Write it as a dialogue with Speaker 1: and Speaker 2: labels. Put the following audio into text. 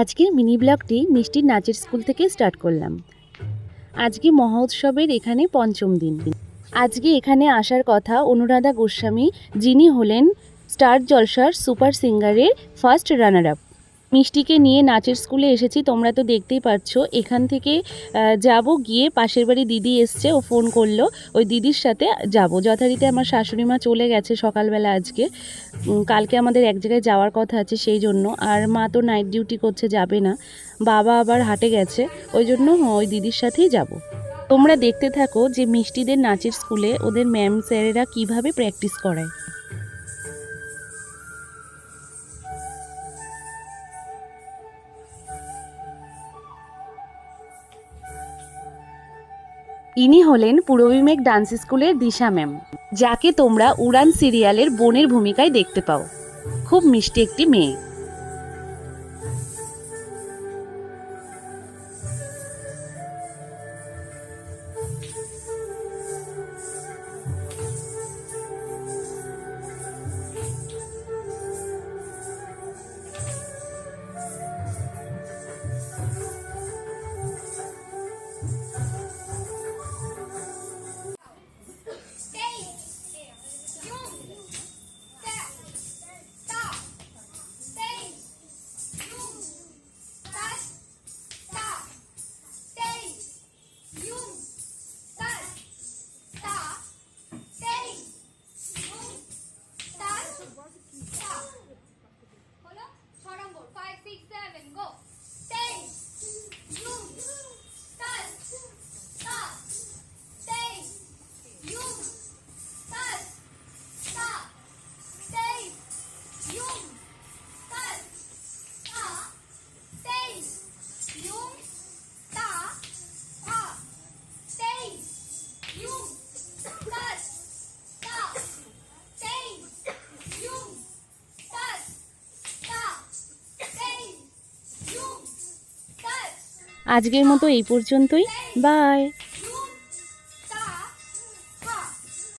Speaker 1: আজকের মিনি ব্লগটি মিষ্টির নাচের স্কুল থেকে স্টার্ট করলাম। আজকে মহোৎসবের এখানে পঞ্চম দিন। আজকে এখানে আসার কথা অনুরাধা গোস্বামী, যিনি হলেন স্টার জলসার সুপার সিঙ্গারের ফার্স্ট রানার আপ। মিষ্টিকে নিয়ে নাচের স্কুলে এসেছি, তোমরা তো দেখতেই পাচ্ছ এখান থেকে যাব গিয়ে পাশের বাড়ি দিদি এসছে, ও ফোন করল, ওই দিদির সাথে যাব। যথারীতি আমার শাশুড়ি মা চলে গেছে সকালবেলা আজকে। কালকে আমাদের এক জায়গায় যাওয়ার কথা আছে সেই জন্য। আর মা তো নাইট ডিউটি করছে, যাবে না। বাবা আবার হাটে গেছে, ওই জন্য ওই দিদির সাথেই যাব। তোমরা দেখতে থাকো যে মিষ্টিদের নাচের স্কুলে ওদের ম্যাম স্যারেরা কীভাবে প্র্যাকটিস করায়। ইনি হলেন পূর্ববিমেক ডান্স স্কুলের দিশা ম্যাম, যাকে তোমরা উড়ান সিরিয়ালের বোনের ভূমিকায় দেখতে পাও। খুব মিষ্টি একটি মেয়ে। আজকের মতো এই পর্যন্তই। বাই।